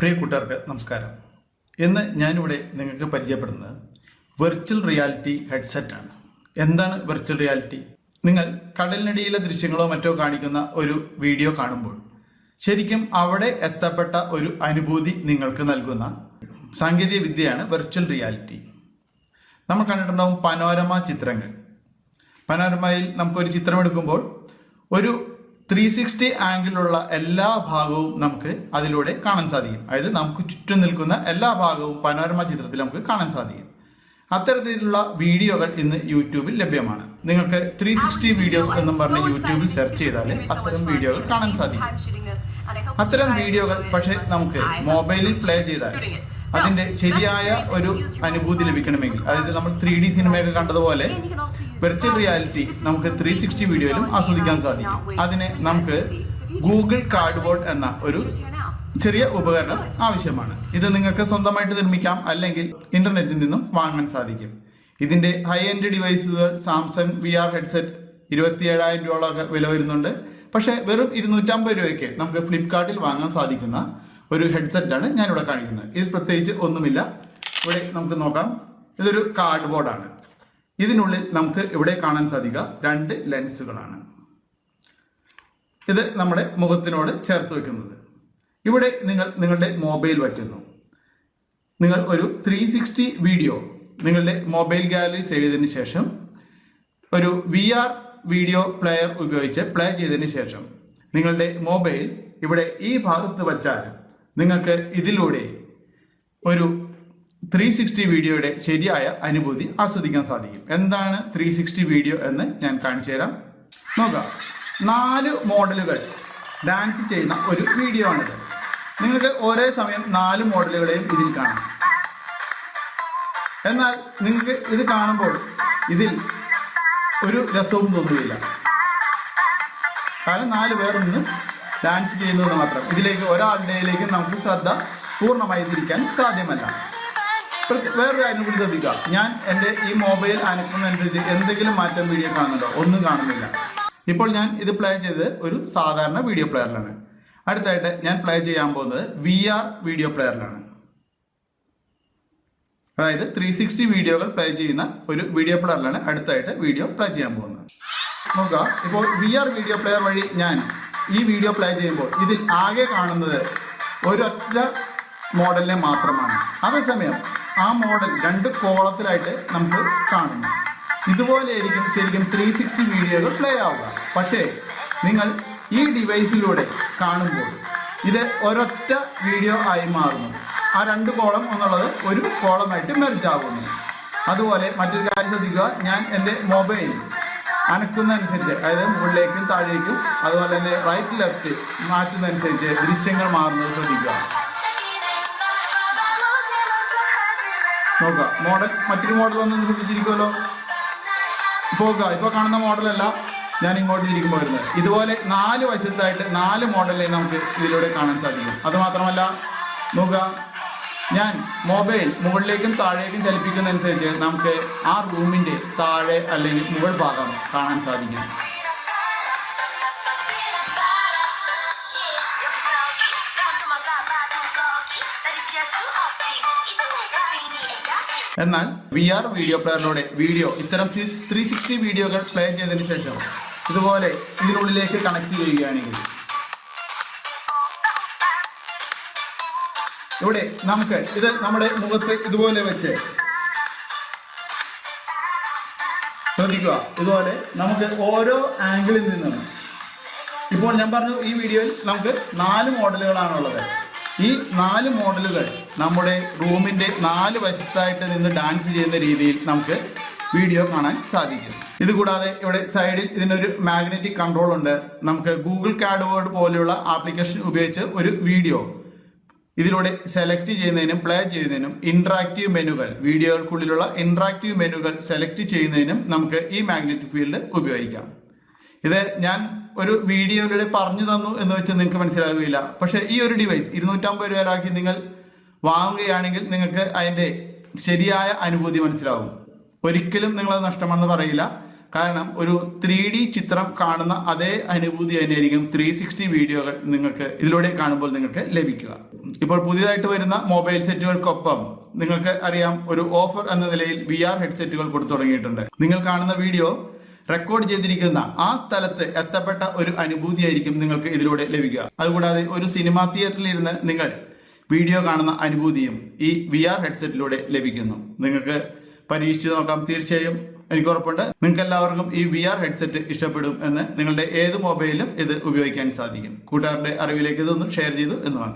പ്രിയ കൂട്ടുകാർക്ക് നമസ്കാരം. ഇന്ന് ഞാനിവിടെ നിങ്ങൾക്ക് പരിചയപ്പെടുന്നത് വെർച്വൽ റിയാലിറ്റി ഹെഡ്സെറ്റ് ആണ്. എന്താണ് വെർച്വൽ റിയാലിറ്റി നിങ്ങൾ കടലിനടിയിലെ ദൃശ്യങ്ങളോ മറ്റോ കാണിക്കുന്ന ഒരു വീഡിയോ കാണുമ്പോൾ ശരിക്കും അവിടെ എത്തപ്പെട്ട ഒരു അനുഭൂതി നിങ്ങൾക്ക് നൽകുന്ന സാങ്കേതിക വിദ്യയാണ് വെർച്വൽ റിയാലിറ്റി നമ്മൾ കണ്ടിട്ടുണ്ടാവും പനോരമ ചിത്രങ്ങൾ. പനോരമയിൽ നമുക്കൊരു ചിത്രം എടുക്കുമ്പോൾ ഒരു ത്രീ സിക്സ്റ്റി ആംഗിളുള്ള എല്ലാ ഭാഗവും നമുക്ക് അതിലൂടെ കാണാൻ സാധിക്കും. അതായത് നമുക്ക് ചുറ്റും നിൽക്കുന്ന എല്ലാ ഭാഗവും പനോരമ ചിത്രത്തിൽ നമുക്ക് കാണാൻ സാധിക്കും. അത്തരത്തിലുള്ള വീഡിയോകൾ ഇന്ന് യൂട്യൂബിൽ ലഭ്യമാണ്. നിങ്ങൾക്ക് ത്രീ സിക്സ്റ്റി വീഡിയോസ് എന്നും പറഞ്ഞ് യൂട്യൂബിൽ സെർച്ച് ചെയ്താൽ അത്തരം വീഡിയോകൾ കാണാൻ സാധിക്കും. അത്തരം വീഡിയോകൾ പക്ഷേ നമുക്ക് മൊബൈലിൽ പ്ലേ ചെയ്താൽ അതിന്റെ ശരിയായ ഒരു അനുഭൂതി ലഭിക്കണമെങ്കിൽ. അതായത് നമ്മൾ ത്രീ ഡി സിനിമയൊക്കെ കണ്ടതുപോലെ വെർച്വൽ റിയാലിറ്റി നമുക്ക് ത്രീ സിക്സ്റ്റി വീഡിയോയിലും ആസ്വദിക്കാൻ സാധിക്കും. അതിന് നമുക്ക് ഗൂഗിൾ കാർഡ്ബോർഡ് എന്ന ഒരു ചെറിയ ഉപകരണം ആവശ്യമാണ്. ഇത് നിങ്ങൾക്ക് സ്വന്തമായിട്ട് നിർമ്മിക്കാം അല്ലെങ്കിൽ ഇന്റർനെറ്റിൽ നിന്നും വാങ്ങാൻ സാധിക്കും. ഇതിന്റെ ഹൈ എൻഡ് ഡിവൈസുകൾ സാംസങ് വി ആർ ഹെഡ്സെറ്റ് ഇരുപത്തി ഏഴായിരം രൂപയോളമൊക്കെ വില വരുന്നുണ്ട്. പക്ഷേ വെറും ഇരുന്നൂറ്റമ്പത് രൂപയ്ക്ക് നമുക്ക് ഫ്ലിപ്കാർട്ടിൽ വാങ്ങാൻ സാധിക്കുന്ന ഒരു ഹെഡ്സെറ്റാണ് ഞാനിവിടെ കാണിക്കുന്നത്. ഇത് പ്രത്യേകിച്ച് ഒന്നുമില്ല. ഇവിടെ നമുക്ക് നോക്കാം. ഇതൊരു കാർഡ് ബോർഡാണ് ഇതിനുള്ളിൽ നമുക്ക് ഇവിടെ കാണാൻ സാധിക്കുക രണ്ട് ലെൻസുകളാണ് ഇത് നമ്മുടെ മുഖത്തിനോട് ചേർത്ത് വെക്കുന്നത്. ഇവിടെ നിങ്ങൾ നിങ്ങളുടെ മൊബൈൽ വയ്ക്കുന്നു. നിങ്ങൾ ഒരു ത്രീ സിക്സ്റ്റി വീഡിയോ നിങ്ങളുടെ മൊബൈൽ ഗാലറി സേവ് ചെയ്തതിന് ശേഷം ഒരു വി ആർ വീഡിയോ പ്ലെയർ ഉപയോഗിച്ച് പ്ലേ ചെയ്തതിന് ശേഷം നിങ്ങളുടെ മൊബൈൽ ഇവിടെ ഈ ഭാഗത്ത് വച്ചാൽ നിങ്ങൾക്ക് ഇതിലൂടെ ഒരു ത്രീ സിക്സ്റ്റി വീഡിയോയുടെ ശരിയായ അനുഭൂതി ആസ്വദിക്കാൻ സാധിക്കും. എന്താണ് ത്രീ സിക്സ്റ്റി വീഡിയോ എന്ന് ഞാൻ കാണിച്ചു തരാം. നോക്കാം. നാല് മോഡലുകൾ ഡാൻസ് ചെയ്യുന്ന ഒരു വീഡിയോ ആണിത്. നിങ്ങൾക്ക് ഒരേ സമയം നാല് മോഡലുകളെയും ഇതിൽ കാണാം. എന്നാൽ നിങ്ങൾക്ക് ഇത് കാണുമ്പോൾ ഇതിൽ ഒരു രസവും തോന്നുകയില്ല. കാരണം നാല് പേർ നിന്ന് ഡാൻസ് ചെയ്യുന്നത് മാത്രം. ഇതിലേക്ക് ഒരാളുടെയിലേക്ക് നമുക്ക് ശ്രദ്ധ പൂർണമായി തിരിക്കാൻ സാധ്യമല്ല. വേറൊരു കാര്യം കൂടി ശ്രദ്ധിക്കുക. ഞാൻ എന്റെ ഈ മൊബൈൽ അനക്കുന്നതനുസരിച്ച് എന്തെങ്കിലും മാറ്റം വീഡിയോ കാണുന്നുണ്ടോ? ഒന്നും കാണുന്നില്ല. ഇപ്പോൾ ഞാൻ ഇത് പ്ലേ ചെയ്തത് ഒരു സാധാരണ വീഡിയോ പ്ലെയറിലാണ് അടുത്തായിട്ട് ഞാൻ പ്ലേ ചെയ്യാൻ പോകുന്നത് വി ആർ വീഡിയോ പ്ലെയറിലാണ് അതായത് ത്രീ സിക്സ്റ്റി വീഡിയോകൾ പ്ലേ ചെയ്യുന്ന ഒരു വീഡിയോ പ്ലെയറിലാണ് അടുത്തായിട്ട് വീഡിയോ പ്ലേ ചെയ്യാൻ പോകുന്നത്. നോക്കുക. ഇപ്പോൾ വി ആർ വീഡിയോ പ്ലെയർ വഴി ഞാൻ ഈ വീഡിയോ പ്ലേ ചെയ്യുമ്പോൾ ഇതിൽ ആകെ കാണുന്നത് ഒരൊറ്റ മോഡലിനെ മാത്രമാണ്. അതേസമയം ആ മോഡൽ രണ്ട് കോളത്തിലായിട്ട് നമുക്ക് കാണുന്നു. ഇതുപോലെയായിരിക്കും ശരിക്കും ത്രീ സിക്സ്റ്റി വീഡിയോകൾ പ്ലേ ആവുക. പക്ഷേ നിങ്ങൾ ഈ ഡിവൈസിലൂടെ കാണുമ്പോൾ ഇത് ഒരൊറ്റ വീഡിയോ ആയി മാറുന്നു. ആ രണ്ട് കോളം എന്നുള്ളത് ഒരു കോളമായിട്ട് മെർജ് ആകുന്നു. അതുപോലെ മറ്റൊരു കാര്യം ശ്രദ്ധിക്കുക. ഞാൻ എന്റെ മൊബൈൽ അനക്കുന്നതനുസരിച്ച് അതായത് മുകളിലേക്കും താഴേക്കും അതുപോലെ തന്നെ റൈറ്റ് ലെഫ്റ്റ് മാറ്റുന്നതനുസരിച്ച് ദൃശ്യങ്ങൾ മാറുന്നത് ശ്രദ്ധിക്കുക. നോക്കുക. മോഡൽ മറ്റൊരു മോഡൽ ഒന്നും ശ്രദ്ധിച്ചിരിക്കുമല്ലോ? ഇപ്പോൾ നോക്കുക. ഇപ്പോൾ കാണുന്ന മോഡലല്ല ഞാൻ ഇങ്ങോട്ട് തിരിക്കുമ്പോൾ വരുന്നത്. ഇതുപോലെ നാല് വശത്തായിട്ട് നാല് മോഡലിനെ നമുക്ക് ഇതിലൂടെ കാണാൻ സാധിക്കും. അതുമാത്രമല്ല നോക്കുക. ഞാൻ മൊബൈൽ മുകളിലേക്കും താഴേക്കും ചലിപ്പിക്കുന്നതനുസരിച്ച് നമുക്ക് ആ റൂമിന്റെ താഴെ അല്ലെങ്കിൽ മുകൾ ഭാഗം കാണാൻ സാധിക്കും. എന്നാൽ വി ആർ വീഡിയോ പ്ലെയറിലൂടെ വീഡിയോ ഇത്തരം ത്രീ സിക്സ്റ്റി വീഡിയോകൾ പ്ലേ ചെയ്തതിന് ശേഷം ഇതുപോലെ ഇതിനുള്ളിലേക്ക് കണക്ട് ചെയ്യുകയാണെങ്കിൽ ഇവിടെ നമുക്ക് ഇത് നമ്മുടെ മുഖത്ത് ഇതുപോലെ വെച്ച് ശ്രദ്ധിക്കുക. ഇതുപോലെ നമുക്ക് ഓരോ ആംഗിളിൽ നിന്നും ഇപ്പോൾ ഞാൻ പറഞ്ഞു ഈ വീഡിയോയിൽ നമുക്ക് നാല് മോഡലുകളാണുള്ളത്. ഈ നാല് മോഡലുകൾ നമ്മുടെ റൂമിന്റെ നാല് വശത്തായിട്ട് നിന്ന് ഡാൻസ് ചെയ്യുന്ന രീതിയിൽ നമുക്ക് വീഡിയോ കാണാൻ സാധിക്കും. ഇത് കൂടാതെ ഇവിടെ സൈഡിൽ ഇതിനൊരു മാഗ്നറ്റിക് കൺട്രോൾ ഉണ്ട്. നമുക്ക് ഗൂഗിൾ കാഡ് പോലെയുള്ള ആപ്ലിക്കേഷൻ ഉപയോഗിച്ച് ഒരു വീഡിയോ ഇതിലൂടെ സെലക്ട് ചെയ്യുന്നതിനും പ്ലേ ചെയ്യുന്നതിനും ഇൻട്രാക്റ്റീവ് മെനുകൾ വീഡിയോകൾക്കുള്ളിലുള്ള ഇൻട്രാക്റ്റീവ് മെനുകൾ സെലക്ട് ചെയ്യുന്നതിനും നമുക്ക് ഈ മാഗ്നറ്റിക് ഫീൽഡ് ഉപയോഗിക്കാം. ഇത് ഞാൻ ഒരു വീഡിയോയിലൂടെ പറഞ്ഞു തന്നു എന്ന് വെച്ച് നിങ്ങൾക്ക് മനസ്സിലാകുകയില്ല പക്ഷേ ഈ ഒരു ഡിവൈസ് ഇരുന്നൂറ്റമ്പത് രൂപയിലാക്കി നിങ്ങൾ വാങ്ങുകയാണെങ്കിൽ നിങ്ങൾക്ക് അതിന്റെ ശരിയായ അനുഭൂതി മനസ്സിലാവും. ഒരിക്കലും നിങ്ങളത് നഷ്ടമാണെന്ന് പറയില്ല. കാരണം ഒരു ത്രീ ഡി ചിത്രം കാണുന്ന അതേ അനുഭൂതി തന്നെയായിരിക്കും ത്രീ സിക്സ്റ്റി വീഡിയോകൾ നിങ്ങൾക്ക് ഇതിലൂടെ കാണുമ്പോൾ നിങ്ങൾക്ക് ലഭിക്കുക. ഇപ്പോൾ പുതിയതായിട്ട് വരുന്ന മൊബൈൽ സെറ്റുകൾക്കൊപ്പം നിങ്ങൾക്ക് അറിയാം ഒരു ഓഫർ എന്ന നിലയിൽ വി ആർ ഹെഡ്സെറ്റുകൾ കൊടുത്തു തുടങ്ങിയിട്ടുണ്ട്. നിങ്ങൾ കാണുന്ന വീഡിയോ റെക്കോർഡ് ചെയ്തിരിക്കുന്ന ആ സ്ഥലത്ത് എത്തപ്പെട്ട ഒരു അനുഭൂതിയായിരിക്കും നിങ്ങൾക്ക് ഇതിലൂടെ ലഭിക്കുക. അതുകൂടാതെ ഒരു സിനിമാ തിയേറ്ററിൽ ഇരുന്ന് നിങ്ങൾ വീഡിയോ കാണുന്ന അനുഭൂതിയും ഈ വി ആർ ഹെഡ്സെറ്റിലൂടെ ലഭിക്കുന്നു. നിങ്ങൾക്ക് പരീക്ഷിച്ച് നോക്കാം. തീർച്ചയായും എനിക്ക് ഉറപ്പുണ്ട് നിങ്ങൾക്ക് എല്ലാവർക്കും ഈ വി ആർ ഹെഡ്സെറ്റ് ഇഷ്ടപ്പെടും എന്ന് നിങ്ങളുടെ ഏത് മൊബൈലിലും ഇത് ഉപയോഗിക്കാൻ സാധിക്കും. കൂട്ടുകാരുടെ അറിവിലേക്ക് ഇതൊന്നും ഷെയർ ചെയ്തു എന്ന് മാത്രം.